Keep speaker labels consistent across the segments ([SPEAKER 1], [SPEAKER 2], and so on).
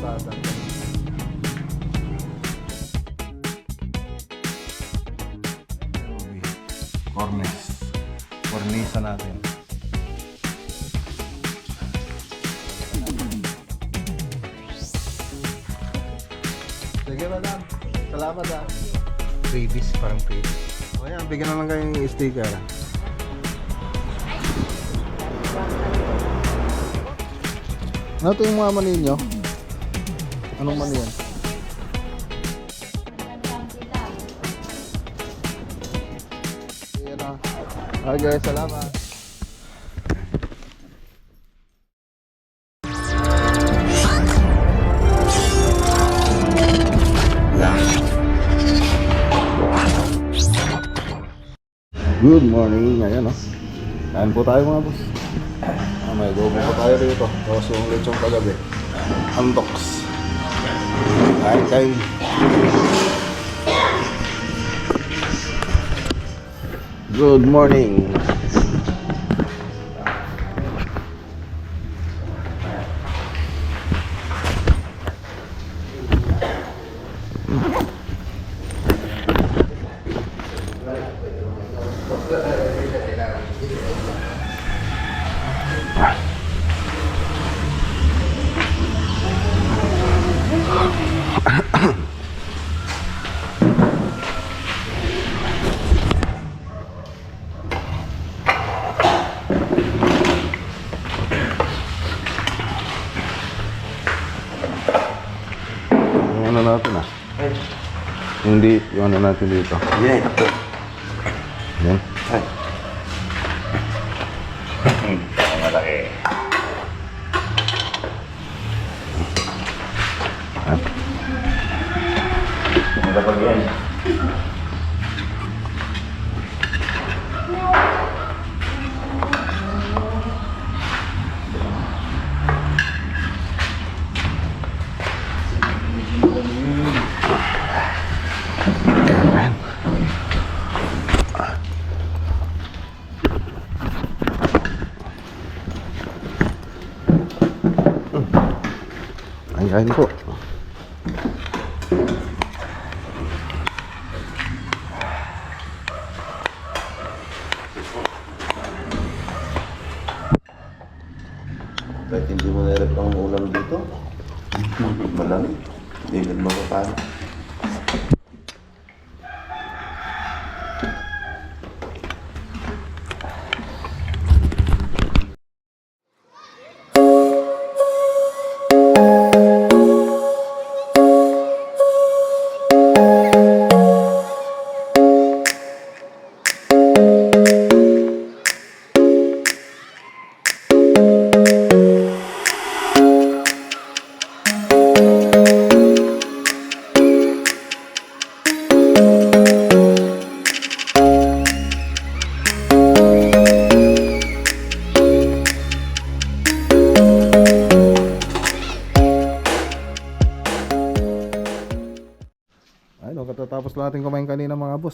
[SPEAKER 1] kalsada. Cornice. Cornisa natin. Sige, madam. Salamat ah. Freebies, parang freebies. O yan, bigyan na lang kayo ng sticker. Ano ito yung mga mani nyo? Anong mani yan? Ayan ah. Okay, salamat. Good morning. Ayan oh. Kain po tayo mga boss. Ah, may gogo po tayo rito. Tapos yung lechong kagabi. Antox. Kain, kain. Good morning. Yung ano natin ah. Hindi, yung ano natin dito.
[SPEAKER 2] Yeah.
[SPEAKER 1] Yan.
[SPEAKER 2] Ay. Malaki. Ang kapag yan.
[SPEAKER 1] Ayan po.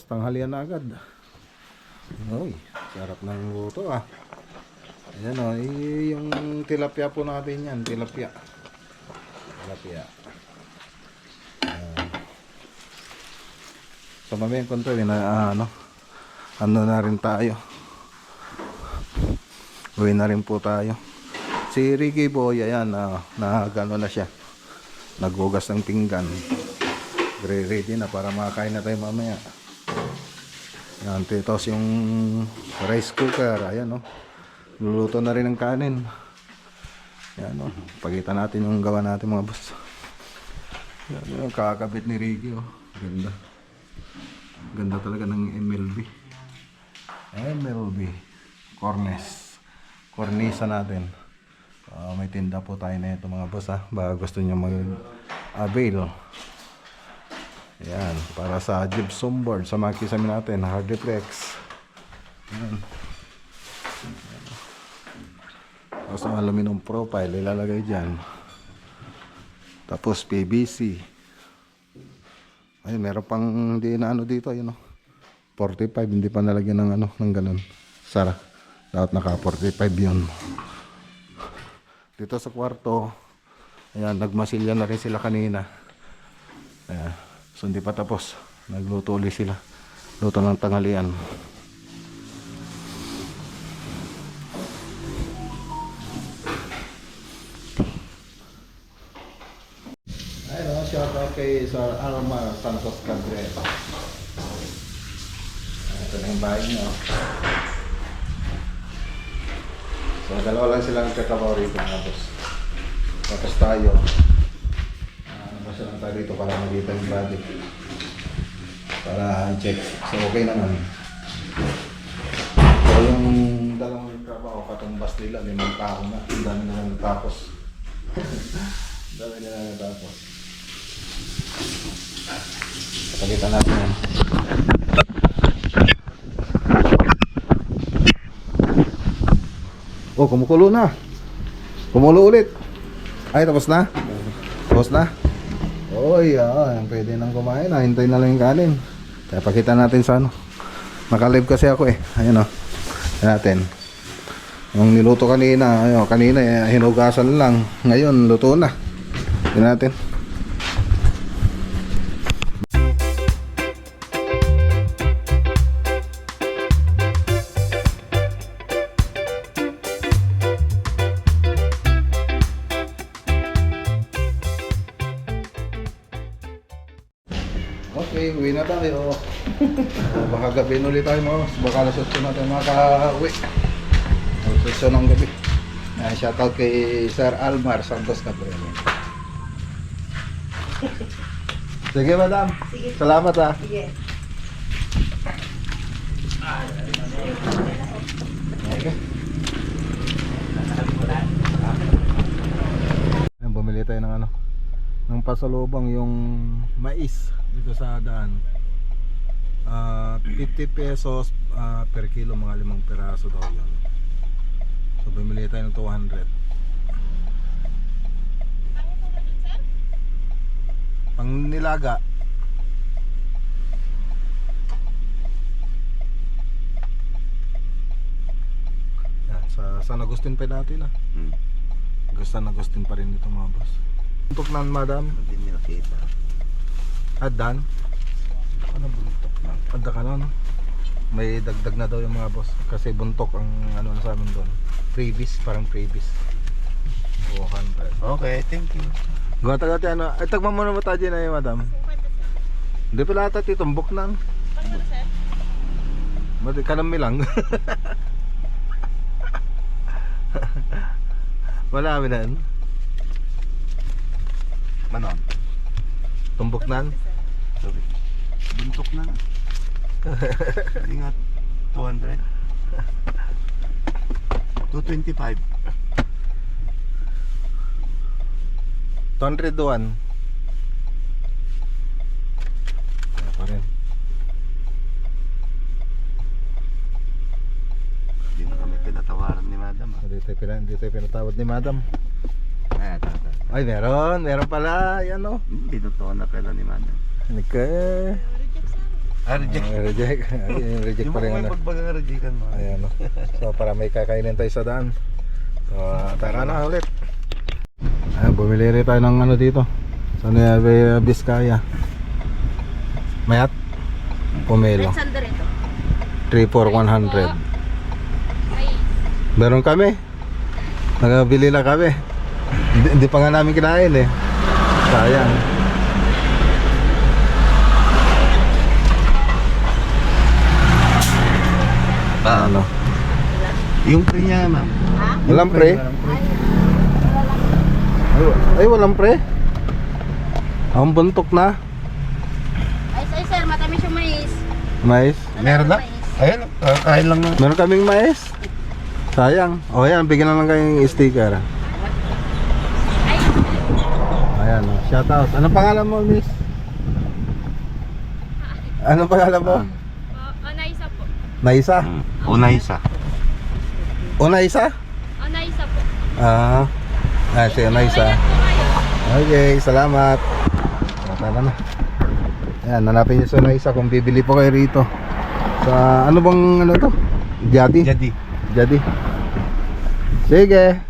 [SPEAKER 1] Tanghalian na agad. Uy, sarap ng luto ah. Ayan o, eh, yung tilapia po natin yan, tilapia. Tilapia. Ayan. So mamayang konto, eh, na, ah, ano, ano na rin tayo. Uwi na rin po tayo. Si Ricky Boy, ayan, ah, nagano na siya. Naghugas ng pinggan ready na para makakain na tayo mamaya. Yan, tapos yung rice cooker, ayan no. Luluto na rin ng kanin. Yan no. Pagkita natin yung gawa natin mga boss. Yan yung kakabit ni Ricky oh. Ganda. Ganda talaga ng MLB. MLB. Cornes. Cornisa natin. Ah, may tinda po tayo na ito mga boss ha. Baka gusto nyo mag-avail. Yan, para sa gypsum board, sa mga kisame natin, hard reflex. Yan. Tapos ang aluminum profile, ilalagay dyan. Tapos PVC. Ay, meron pang hindi na ano dito, yun o. 45, hindi pa nalagyan ng ano, ng ganun. Sara. Dapat naka 45 yun. Dito sa kwarto, Ayan, nagmasilya na rin sila kanina. Ayan. So hindi pa tapos. Nagluto ulit sila. Luto ng tanghalian. Ayun, shout out kay Sir Almar Santos Cabrera. Ito na yung bahay niyo. So, dalawa lang silang katabaw rito mga boss. Tapos tayo. Lang tayo dito para makita yung body. Para i-check. So, okay naman. So, yung dalawang trabaho, katumbas nila, limang tao na. Ang dami na natapos. Ang dami na natapos. Pagkita natin yan. Oh, kumukulo na. Kumulo ulit. Ay, tapos na? Tapos na? Oy, ah, pwede nang kumain. Ah. Hintay na lang yung kanin. Kaya pakita natin sa ano. Nakalive kasi ako eh. Ayun oh. Ayan natin. Yung niluto kanina, ayun, kanina eh, hinugasan lang. Ngayon, luto na. Tingnan natin. Gabi ulit tayo mga boss. Baka alas 8 na tayo makaka-uwi. Alas 8 ng gabi. Uh, shoutout kay Sir Almar Santos Cabrera. Sige, madam. Salamat ah.
[SPEAKER 3] Sige.
[SPEAKER 1] Ayan, bumili tayo ng ano ng pasalubong yung mais dito sa daan. Ah, 50 pesos ah, per kilo mga limang peraso daw yun. So bumili tayo ng 200. Pang nilaga. Yan, sa San Agustin pa dati na.
[SPEAKER 2] Hmm.
[SPEAKER 1] San Agustin pa rin ito mga boss. Buntok na madam.
[SPEAKER 2] Hindi nila kita.
[SPEAKER 1] Adan.
[SPEAKER 2] Ano buntok na?
[SPEAKER 1] Adda ka na no? May dagdag na daw yung mga boss. Kasi buntok ang ano na sa amin doon. Freebies, parang freebies. 200.
[SPEAKER 2] Okay, thank you.
[SPEAKER 1] Gata gata ano. Ay tagma mo na mo tayo na yung madam. Hindi pala ata titumbok na. Mati kanami lang. Wala kami na.
[SPEAKER 2] Manon.
[SPEAKER 1] Tumbok na.
[SPEAKER 2] Sorry. Buntok na. Nga 200. 225.
[SPEAKER 1] 200 doon. Kaya pa rin.
[SPEAKER 2] Hindi na kami pinatawaran ni madam. ah.
[SPEAKER 1] Hindi tayo, pina, hindi tayo pinatawad ni madam.
[SPEAKER 2] Ay, tata.
[SPEAKER 1] Ay, meron. Meron pala. Yan o.
[SPEAKER 2] Totoo na pala ni madam.
[SPEAKER 1] Nagka...
[SPEAKER 2] Ah, reject.
[SPEAKER 1] Ah, reject. Ay, reject
[SPEAKER 2] Yung
[SPEAKER 1] pa rin
[SPEAKER 2] mga may
[SPEAKER 1] ano.
[SPEAKER 2] pagbagang rejectan mo.
[SPEAKER 1] Ayan o. So, para may kakainin tayo sa daan. So, tara na ulit. Ayan, bumili rin tayo ng ano dito. Sa Nueva Vizcaya. Mayat? Pomelo.
[SPEAKER 3] Alexander ito.
[SPEAKER 1] 3 for 100.
[SPEAKER 3] Ay,
[SPEAKER 1] Meron kami. Nagabili na kami. Hindi, hindi pa nga namin kinain eh. Sayang.
[SPEAKER 2] Ah,
[SPEAKER 1] Ano?
[SPEAKER 2] Yung pre niya, ma'am.
[SPEAKER 3] ha?
[SPEAKER 1] Walang pre?
[SPEAKER 2] Walang pre.
[SPEAKER 1] Ay, walang pre? Ang buntok na.
[SPEAKER 3] Ay, ay, sir, matamis yung mais.
[SPEAKER 1] Mais.
[SPEAKER 2] Meron na? Ayan, uh, kain lang na.
[SPEAKER 1] Meron kaming mais. Sayang. O yan, bigyan na lang kayong sticker.
[SPEAKER 3] Ay,
[SPEAKER 1] Ayan, oh. shout out. Anong pangalan mo, miss? Anong pangalan mo?
[SPEAKER 3] Po.
[SPEAKER 1] Naisa?
[SPEAKER 2] Hmm. Una isa.
[SPEAKER 1] O Naisa?
[SPEAKER 3] Onaisa po.
[SPEAKER 1] Ah. Ah, si Naisa.
[SPEAKER 3] Ingat po kayo.
[SPEAKER 1] Okay, salamat. Tara na. Ayan, nanapin niyo sa Naisa kung bibili po kayo rito. Sa ano bang ano to? Jadi?
[SPEAKER 2] Jadi.
[SPEAKER 1] Jadi. Sige.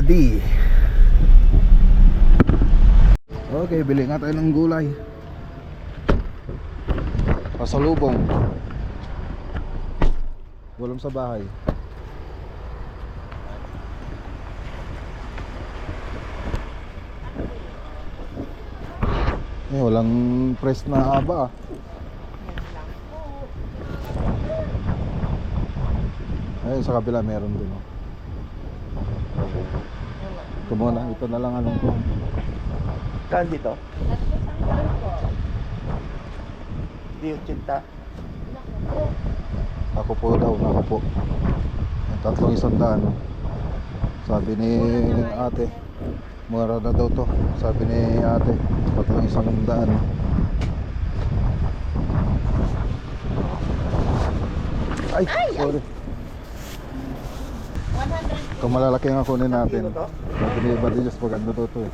[SPEAKER 1] Daddy. Okay, bili nga tayo ng gulay. Pasalubong. Walang sa bahay. Eh, walang press na haba ah. Ayun sa kabila meron din oh. Ito muna, ito na lang anong ko.
[SPEAKER 2] Saan dito? Di utsinta.
[SPEAKER 1] Ako po daw, ako po. Tatlong isang daan. Sabi ni ate, mura na daw to. Sabi ni ate, tatlong isang daan. Ay, sorry. Ito malalaki ang kunin natin. Sabi ni Badillas pag ano to to eh.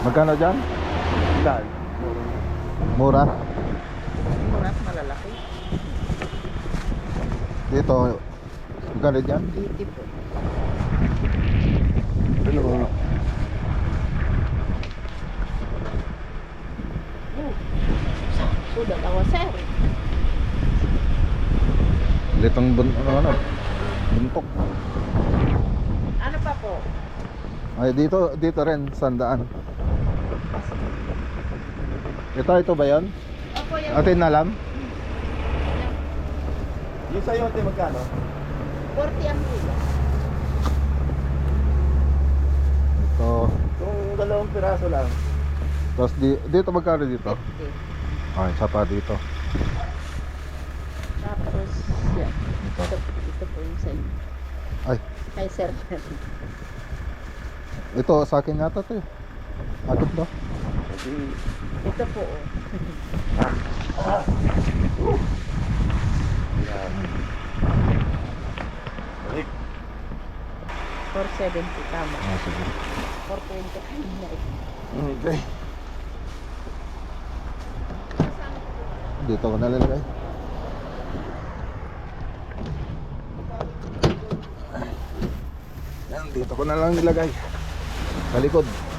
[SPEAKER 1] Magkano dyan?
[SPEAKER 2] Saan?
[SPEAKER 1] Mura?
[SPEAKER 4] Murat malalaki.
[SPEAKER 1] Dito, magkano dyan?
[SPEAKER 4] Beauty po.
[SPEAKER 1] Ano ba?
[SPEAKER 4] Sudah tawa sir.
[SPEAKER 1] Litong bun, ano, buntok.
[SPEAKER 4] Ano pa po?
[SPEAKER 1] Ay, dito, dito rin, sandaan. Ito, ito ba yun?
[SPEAKER 3] Opo, yan.
[SPEAKER 1] Atin alam?
[SPEAKER 2] Yung sa'yo, ate, magkano?
[SPEAKER 4] 40 ang kilo.
[SPEAKER 1] Ito.
[SPEAKER 2] Kung dalawang piraso lang.
[SPEAKER 1] Tapos di, dito magkano dito?
[SPEAKER 4] 50.
[SPEAKER 1] Okay, isa pa dito.
[SPEAKER 4] Tapos, yan.
[SPEAKER 1] Ito.
[SPEAKER 4] Ito, ito po yung sa inyo.
[SPEAKER 1] Ay,
[SPEAKER 4] Kay sir.
[SPEAKER 1] ito sa akin yata to eh. Agad ba?
[SPEAKER 2] Hindi.
[SPEAKER 4] ito po. oh.
[SPEAKER 2] Yan. Balik.
[SPEAKER 4] 470 tama.
[SPEAKER 1] Ah, sige.
[SPEAKER 4] 420 kanina.
[SPEAKER 1] Okay. Dito ko nalalagay. Yan, dito ko na lang nilagay. Sa likod.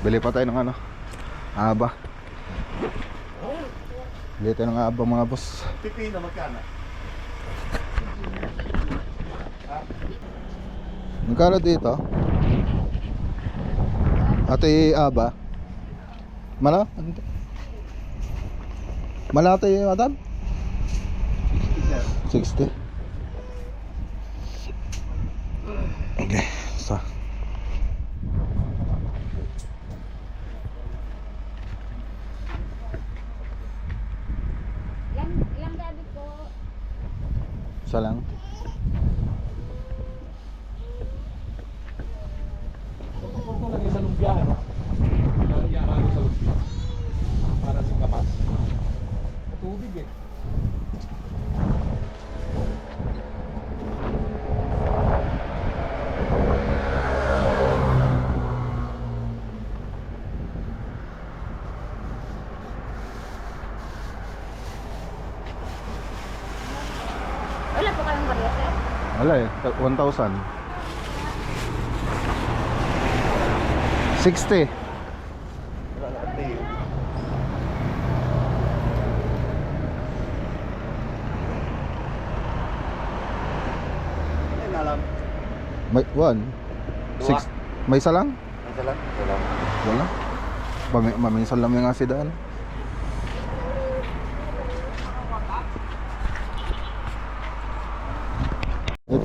[SPEAKER 1] Bili pa tayo ng ano? Aba. Bili tayo ng aba mga boss.
[SPEAKER 2] Pipino, magkano?
[SPEAKER 1] Magkano dito? Ate Aba? Mana? Malate madam? 60. Okay, sa.
[SPEAKER 3] Ilang, ilang gabi po?
[SPEAKER 1] Isa lang.
[SPEAKER 3] Wala po kayong barya, sir?
[SPEAKER 1] Wala eh, 1,000. 60.
[SPEAKER 2] Wala na, ate. Ayun, alam.
[SPEAKER 1] May, one. Six. May isa lang?
[SPEAKER 2] Ang salang? Salang.
[SPEAKER 1] Wala. Mami, maminsan lang yung asidaan.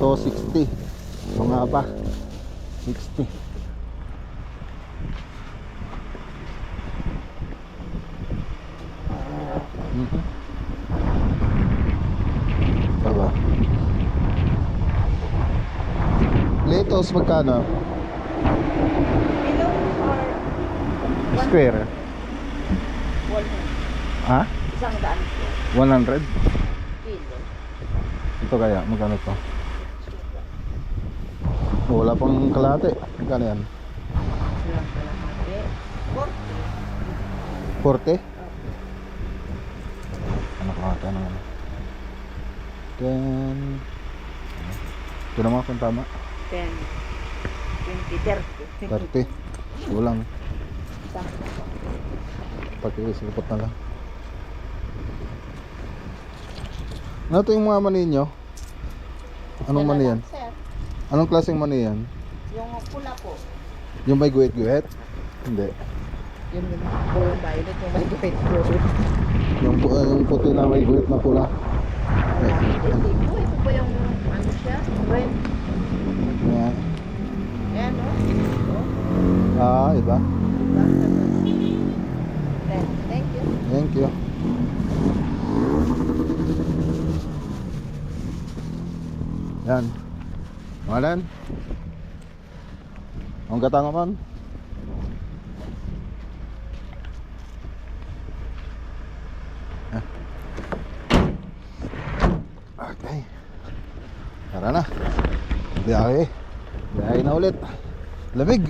[SPEAKER 1] Ito 60. Mga pa. 60. Mhm. Diba? Lettuce magkano? Square.
[SPEAKER 4] 100?
[SPEAKER 1] Ha?
[SPEAKER 4] Isang daan po.
[SPEAKER 1] 100?
[SPEAKER 4] Kilo.
[SPEAKER 1] Ito kaya, magkano to? Wala pang kalate. Magkano yan?
[SPEAKER 4] Ilang kalahati? 40.
[SPEAKER 1] 40? Magkano nga? 10... Ito naman kung tama.
[SPEAKER 4] 10, 20, 30.
[SPEAKER 1] 30. Kulang.
[SPEAKER 4] Isang
[SPEAKER 1] Pagkisilipot na lang. Ano ito yung mga mani nyo? Anong mani yan?
[SPEAKER 4] Sir,
[SPEAKER 1] Anong klaseng mani yan?
[SPEAKER 4] yung pula po.
[SPEAKER 1] Yung may guhit-guhit? Hindi.
[SPEAKER 4] Yung pula violet, yung may guhit po.
[SPEAKER 1] Yung, pu- yung puti na may guhit na pula.
[SPEAKER 4] Hindi po, ito po yung ano siya, red.
[SPEAKER 1] Yan.
[SPEAKER 4] Ayan o. Oh.
[SPEAKER 1] Ah, iba.
[SPEAKER 4] Thank you.
[SPEAKER 1] Thank you. Yan. Malan. Ang katanga man. Ah. Okay. Tara na. Biyahe. Biyahe na ulit. Lamig.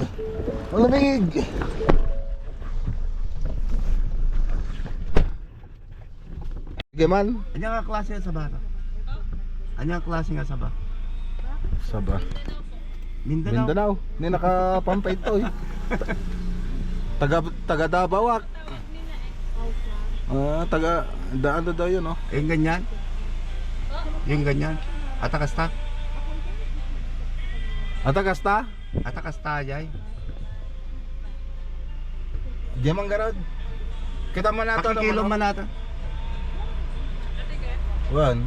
[SPEAKER 1] Ang lamig. Sige man.
[SPEAKER 2] Anya nga klase sa ba? Anya klase nga sa ba?
[SPEAKER 1] Saba.
[SPEAKER 2] Mindanao.
[SPEAKER 1] Mindanao. Hindi nakapampay to eh. taga taga Dabawak. Ah, taga daan na daw yun oh.
[SPEAKER 2] Yung ganyan. Yung ganyan. Atakasta.
[SPEAKER 1] Atagasta?
[SPEAKER 2] Atakasta jay.
[SPEAKER 1] Di man garod. Kita man nato
[SPEAKER 2] Pakikilo man nato.
[SPEAKER 1] Wan.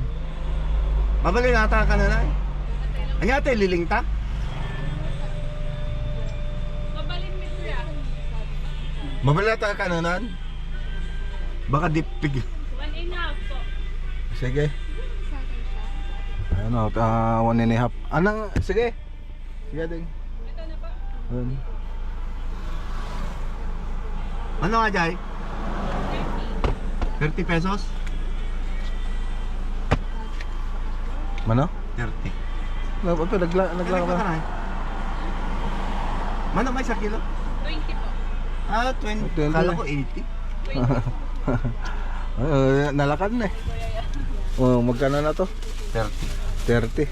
[SPEAKER 2] Mabali nata ka na na. Anya ate lilingta?
[SPEAKER 1] Mabala ta kananan.
[SPEAKER 2] Baka dipig.
[SPEAKER 1] Sige. Ano, uh, one and a half. Anang, sige. Sige ding. Ito na pa.
[SPEAKER 2] Ano nga jay? 30 pesos?
[SPEAKER 1] Mano?
[SPEAKER 2] 30.
[SPEAKER 1] Nagla nagla nagla
[SPEAKER 2] Nagla
[SPEAKER 1] ka.
[SPEAKER 2] na. Mano may sa kilo? 20 po. Ah, 20.
[SPEAKER 1] 20.
[SPEAKER 2] Kala ko 80.
[SPEAKER 1] Uh, nalakad na eh. Oh, magkano na to?
[SPEAKER 2] 30.
[SPEAKER 1] 30.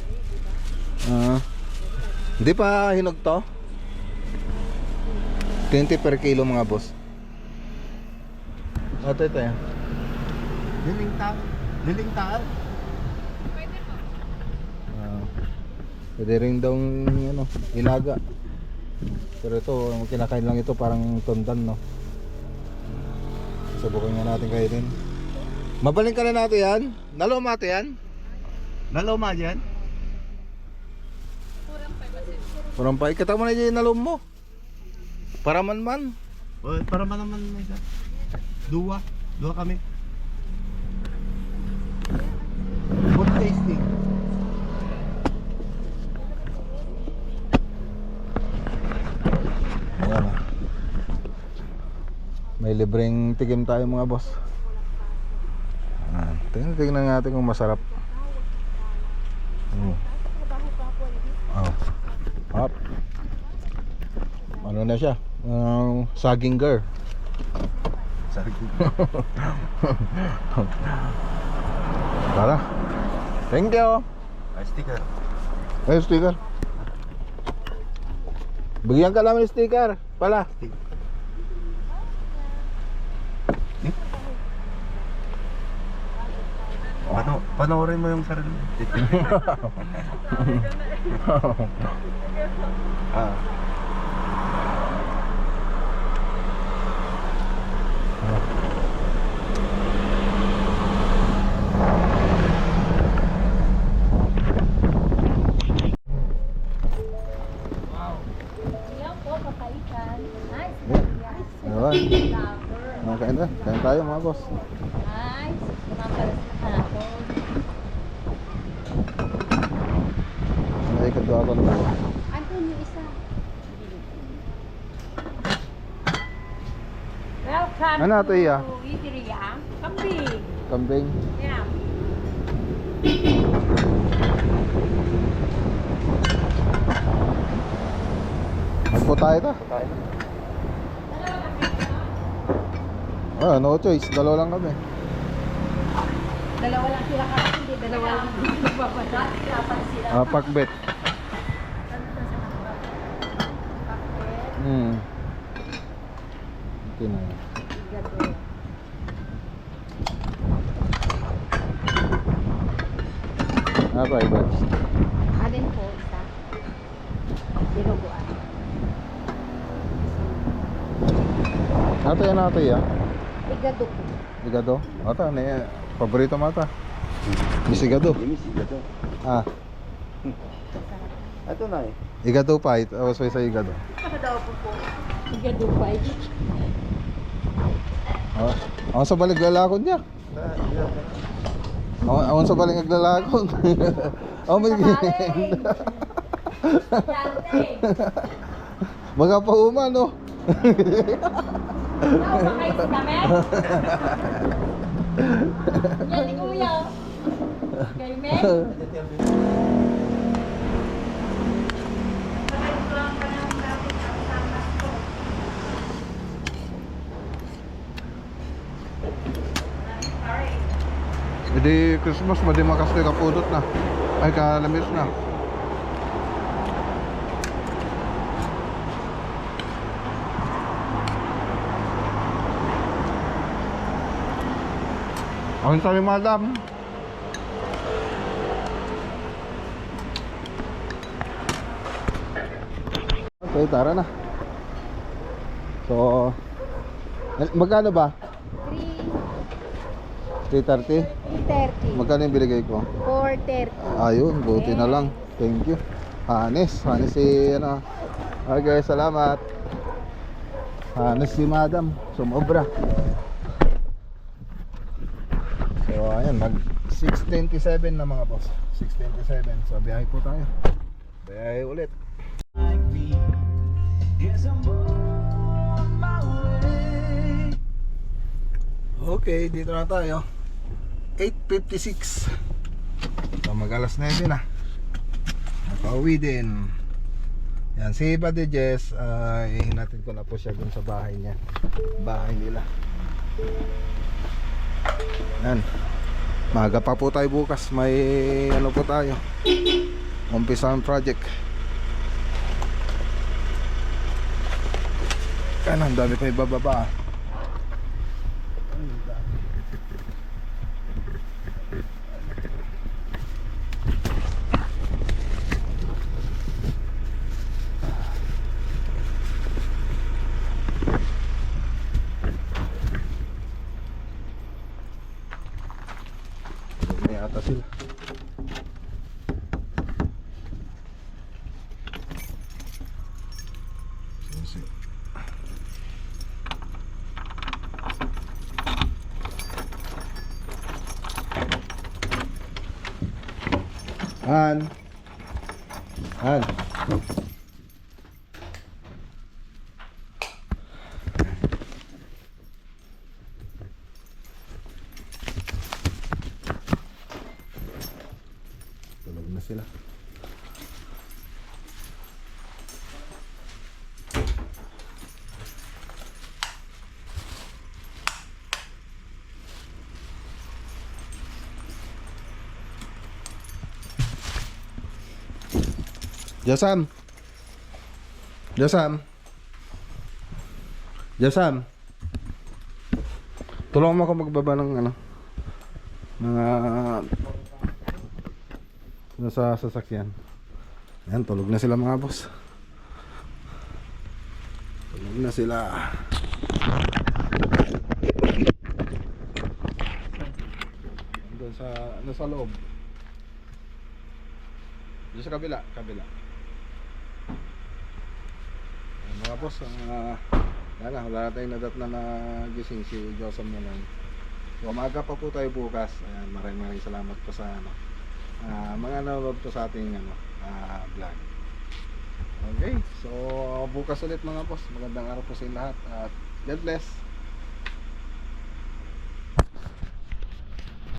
[SPEAKER 1] Ah. Hindi pa hinog to? 20 per kilo mga boss. Ah, Ito, ito yan.
[SPEAKER 2] Lilingtaan.
[SPEAKER 1] Ah, pwede rin daw ano, ilaga. Pero ito, kinakain lang ito parang tondan, no? Subukan nga natin kayo din. Mabaling ka na natin yan? Nalomate yan?
[SPEAKER 2] Naloma dyan?
[SPEAKER 1] Parang pa, ikata mo na yung nalom mo. Para man man.
[SPEAKER 2] O, para man naman. Dua. Dua kami. Food tasting.
[SPEAKER 1] Ayan ah. May libreng tigim tayo mga boss. Ah, tingnan, tingnan natin kung masarap. Mm. Oh. Hop. Ano na siya? Um, saging girl.
[SPEAKER 2] Sorry.
[SPEAKER 1] Tara. Thank you.
[SPEAKER 2] Ay, sticker.
[SPEAKER 1] Ay, sticker. Bigyan ka namin sticker. Pala.
[SPEAKER 2] Sticker. Panoorin mo yung sarili mo. ah.
[SPEAKER 3] Yan po, kakaitan. Nice.
[SPEAKER 1] Yeah. Ayun. Mga kain na. Kain tayo mga boss.
[SPEAKER 3] Nice. Kumapalas na hapon.
[SPEAKER 1] Naikot daw ako na
[SPEAKER 3] Andun yung isa. Welcome
[SPEAKER 1] Ano ito, Iya?
[SPEAKER 3] to Eateria. Kambing.
[SPEAKER 1] Kambing.
[SPEAKER 3] Yeah.
[SPEAKER 1] Magpo tayo ta. Ah, no choice. Dalawa lang kami.
[SPEAKER 4] dalawa lang sila kasi hindi dalawa lang nagbabasa. Dapat sila.
[SPEAKER 1] Ah, pakbet. Hmm. Okay na. yan. Ah, pa iba.
[SPEAKER 4] Alin po isa? Dinuguan.
[SPEAKER 1] Ato yan ato ya.
[SPEAKER 4] Igado po.
[SPEAKER 1] Igado. Ata na yan. Paborito mata. Isigado.
[SPEAKER 2] Ini sih gitu.
[SPEAKER 1] Ah,
[SPEAKER 2] Ito na eh.
[SPEAKER 1] igado pa. Ito oh, sa igado.
[SPEAKER 4] Daw po po.
[SPEAKER 3] Igado pa.
[SPEAKER 1] Oh, ako sa balik lalakon niya. Ako, ako sa balik naglalakon. ako may Mga pauma no.
[SPEAKER 3] Ba kayo sa damit? Yan ni Kuya. Kayo, men?
[SPEAKER 1] Hindi Christmas ba di makas ka pudot na. Ay kalamis na. Ang sabi madam. Okay, tara na. So, eh, magkano ba? 330?
[SPEAKER 4] 330.
[SPEAKER 1] Magkano yung binigay ko?
[SPEAKER 4] 430.
[SPEAKER 1] Ayun, buti na lang. Thank you. Hanes, hanes si ano. Okay, salamat. Hanes si Madam, sumobra. So, ayan, mag 627 na mga boss. 627. So, biyahe po tayo. Biyahe ulit. Okay, dito na tayo. 8.56 So mag alas 9 na. Nakauwi din. Yan, si Buddy Jess uh, Ihinatid ko na po siya dun sa bahay niya. Bahay nila. Yan. Maga pa po tayo bukas. May ano po tayo. Umpisahan project. Yan, ang dami pa ibababa. ah. Ang dami. May ata sila. Susi. Han. Han. Tulog na sila. Jasam. Jasam. Jasam. Tulungan mo ako magbaba ng ano. Mga nasa sasakyan. Yan, tulog na sila mga boss. Tulog na sila. Doon sa, nasa loob. Doon sa kabila, kabila. Boss, uh, yan na, wala tayong nadat na nagising si Joseph Mulan. So, umaga pa po tayo bukas. Ayan, maraming maraming salamat po sa ano, ah, mga nanonood po sa ating ano, ah, vlog. Okay, so bukas ulit mga boss. Magandang araw po sa lahat at God bless.